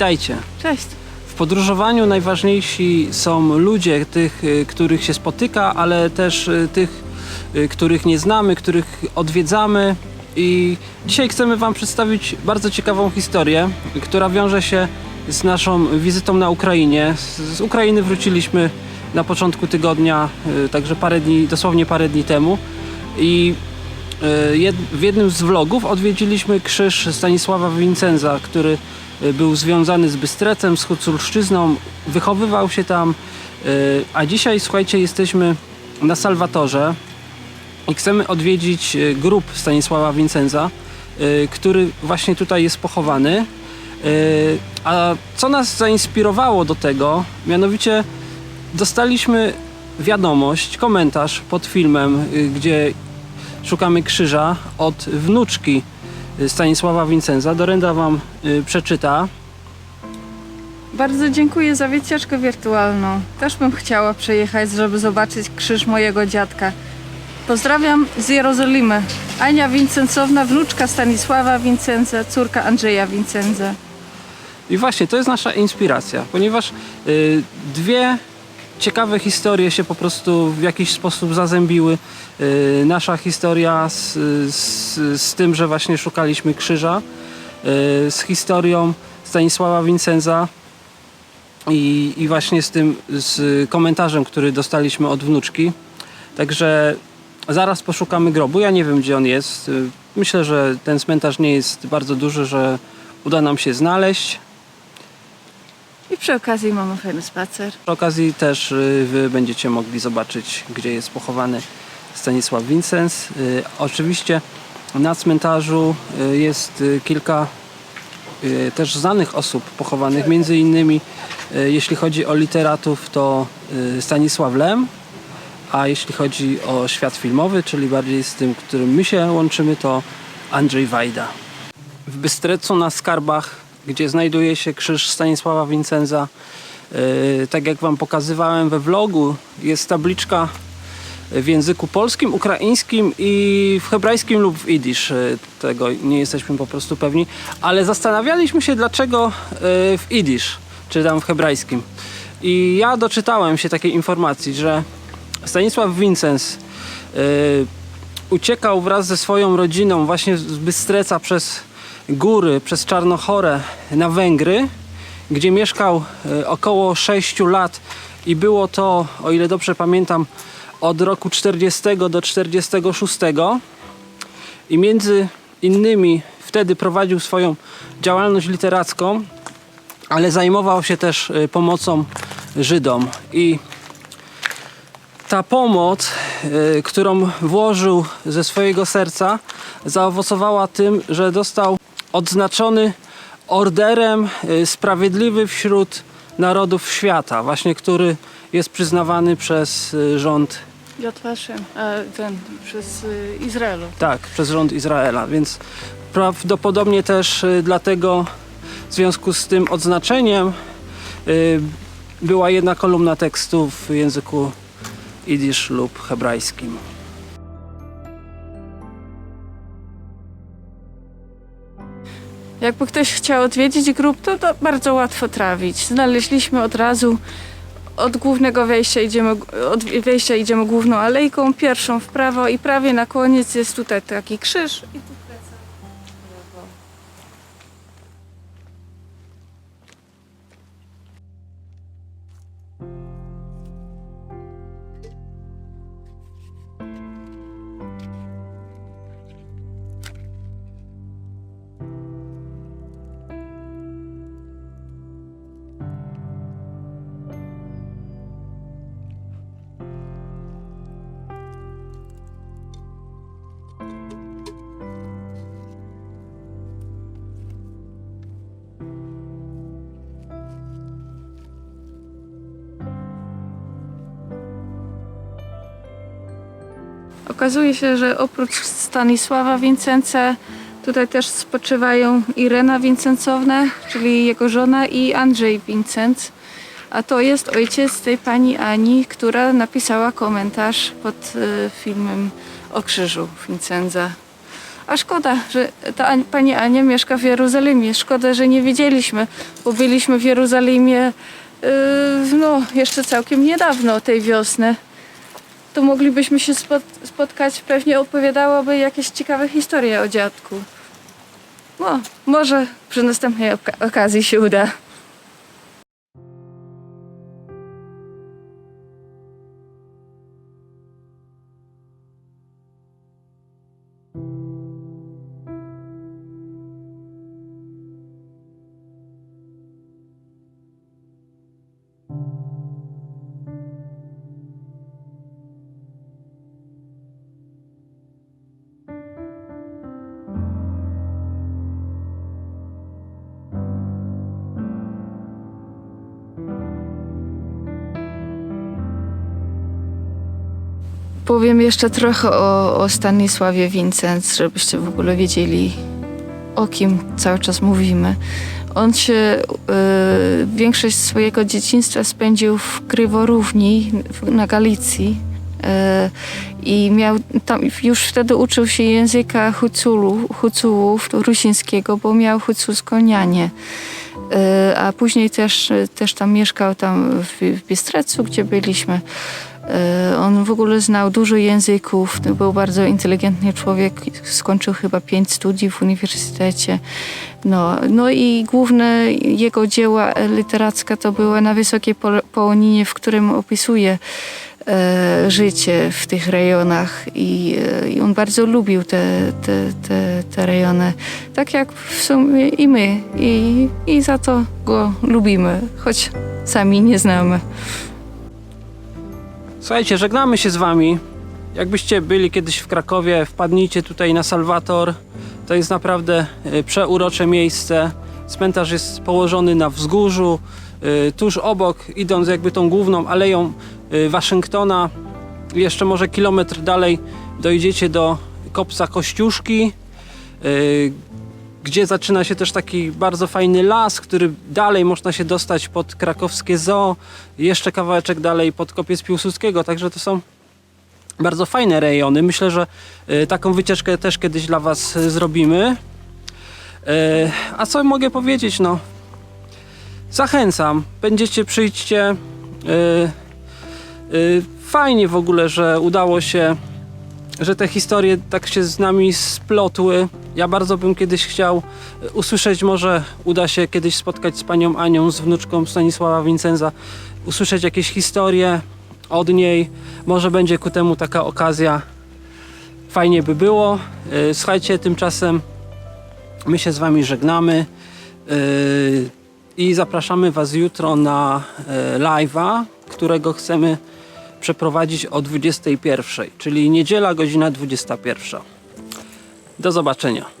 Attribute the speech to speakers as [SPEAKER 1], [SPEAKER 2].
[SPEAKER 1] Witajcie.
[SPEAKER 2] Cześć.
[SPEAKER 1] W podróżowaniu najważniejsi są ludzie, tych, y, których się spotyka, ale też y, tych, y, których nie znamy, których odwiedzamy. I dzisiaj chcemy Wam przedstawić bardzo ciekawą historię, która wiąże się z naszą wizytą na Ukrainie. Z- Ukrainy wróciliśmy na początku tygodnia, także parę dni, dosłownie parę dni temu. I w jednym z vlogów odwiedziliśmy krzyż Stanisława Wincenza, który był związany z Bystrecem, z Huculszczyzną, wychowywał się tam, y, a dzisiaj słuchajcie, jesteśmy na Salwatorze i chcemy odwiedzić y, grób Stanisława Wincenza, który właśnie tutaj jest pochowany. A co nas zainspirowało do tego, mianowicie dostaliśmy wiadomość, komentarz pod filmem, gdzie szukamy krzyża od wnuczki Stanisława Wincenza. Dorenda wam y, przeczyta.
[SPEAKER 2] Bardzo dziękuję za wycieczkę wirtualną. Też bym chciała przyjechać, żeby zobaczyć krzyż mojego dziadka. Pozdrawiam z Jerozolimy. Ania Wincencowna, wnuczka Stanisława Wincenza, córka Andrzeja Wincenza.
[SPEAKER 1] I właśnie to jest nasza inspiracja, ponieważ y, dwie ciekawe historie się po prostu w jakiś sposób zazębiły. Y, nasza historia z, z, z tym, że właśnie szukaliśmy krzyża, y, z historią Stanisława Wincenza i, i właśnie z tym z komentarzem, który dostaliśmy od wnuczki. Także zaraz poszukamy grobu. Ja nie wiem, gdzie on jest. Y, Myślę, że ten cmentarz nie jest bardzo duży, że uda nam się znaleźć.
[SPEAKER 2] I przy okazji mamy fajny spacer.
[SPEAKER 1] Przy okazji też y, wy będziecie mogli zobaczyć, gdzie jest pochowany Stanisław Wincens. Y, Oczywiście na cmentarzu y, jest kilka też znanych osób pochowanych, między innymi jeśli chodzi o literatów to Stanisław Lem, a jeśli chodzi o świat filmowy, czyli bardziej z tym, którym my się łączymy, to Andrzej Wajda. W Bystrecu na Skarbach, gdzie znajduje się krzyż Stanisława Wincenza, yy, tak jak Wam pokazywałem we vlogu, jest tabliczka w języku polskim, ukraińskim i w hebrajskim lub w idisz. Yy, Tego nie jesteśmy po prostu pewni, ale zastanawialiśmy się dlaczego yy, w idisz, czy tam w hebrajskim. I ja doczytałem się takiej informacji, że Stanisław Wincens uciekał wraz ze swoją rodziną właśnie z Bystreca przez góry, przez Czarnochorę na Węgry, gdzie mieszkał e, około 6 lat i było to, o ile dobrze pamiętam, od roku 40 do 46 i między innymi wtedy prowadził swoją działalność literacką, ale zajmował się też e, pomocą Żydom. I ta pomoc, y, którą włożył ze swojego serca, zaowocowała tym, że został odznaczony orderem y, Sprawiedliwy wśród Narodów Świata, właśnie który jest przyznawany przez y, rząd,
[SPEAKER 2] Jotwaszem, ten przez y, Izraelu.
[SPEAKER 1] tak, przez rząd Izraela, więc prawdopodobnie też dlatego w związku z tym odznaczeniem była jedna kolumna tekstu w języku idisz lub hebrajskim.
[SPEAKER 2] Jakby ktoś chciał odwiedzić grób, to, to bardzo łatwo trafić. Znaleźliśmy od razu od głównego wejścia idziemy, od wejścia idziemy główną alejką, pierwszą w prawo i prawie na koniec jest tutaj taki krzyż. I tu Okazuje się, że oprócz Stanisława Wincenca tutaj też spoczywają Irena Wincencowna, czyli jego żona i Andrzej Wincenc. A to jest ojciec tej pani Ani, która napisała komentarz pod e, filmem o krzyżu Vincenza. A szkoda, że ta Ani- pani Ania mieszka w Jerozolimie. Szkoda, że nie wiedzieliśmy, bo byliśmy w Jerozolimie yy, no, jeszcze całkiem niedawno, tej wiosny. To moglibyśmy się spot- spotkać, pewnie opowiadałaby jakieś ciekawe historie o dziadku. No, może przy następnej oka- okazji się uda. Powiem jeszcze trochę o, o Stanisławie Wincenc, żebyście w ogóle wiedzieli, o kim cały czas mówimy. On się e, większość swojego dzieciństwa spędził w Kryworówni na Galicji. E, I miał tam, już wtedy uczył się języka Huculu, Hucułów, rusińskiego, bo miał huculsko-nianie. E, A później też, też tam mieszkał tam w, w Bystrecu, gdzie byliśmy. E, On w ogóle znał dużo języków, był bardzo inteligentny człowiek, skończył chyba pięć studiów w uniwersytecie. No, no i główne jego dzieła literackie to były na Wysokiej Połoninie, w którym opisuje e, życie w tych rejonach i, e, i on bardzo lubił te, te, te, te rejony, tak jak w sumie i my i, i za to go lubimy, choć sami nie znamy.
[SPEAKER 1] Słuchajcie, żegnamy się z wami. Jakbyście byli kiedyś w Krakowie, wpadnijcie tutaj na Salwator. To jest naprawdę y, przeurocze miejsce. Cmentarz jest położony na wzgórzu, y, tuż obok, idąc jakby tą główną aleją y, Waszyngtona. Jeszcze może kilometr dalej dojdziecie do kopca Kościuszki, gdzie zaczyna się też taki bardzo fajny las, który dalej można się dostać pod krakowskie zoo, jeszcze kawałeczek dalej pod kopiec Piłsudskiego, także to są bardzo fajne rejony. Myślę, że y, taką wycieczkę też kiedyś dla Was y, zrobimy. Y, A co mogę powiedzieć? No, zachęcam. Będziecie, przyjdźcie. Fajnie w ogóle, że udało się, że te historie tak się z nami splotły. Ja bardzo bym kiedyś chciał y, usłyszeć, może uda się kiedyś spotkać z panią Anią, z wnuczką Stanisława Wincenza, usłyszeć jakieś historie od niej. Może będzie ku temu taka okazja. Fajnie by było. Y, Słuchajcie, tymczasem my się z wami żegnamy y, i zapraszamy was jutro na live'a, którego chcemy przeprowadzić o 21, czyli niedziela godzina 21. Do zobaczenia.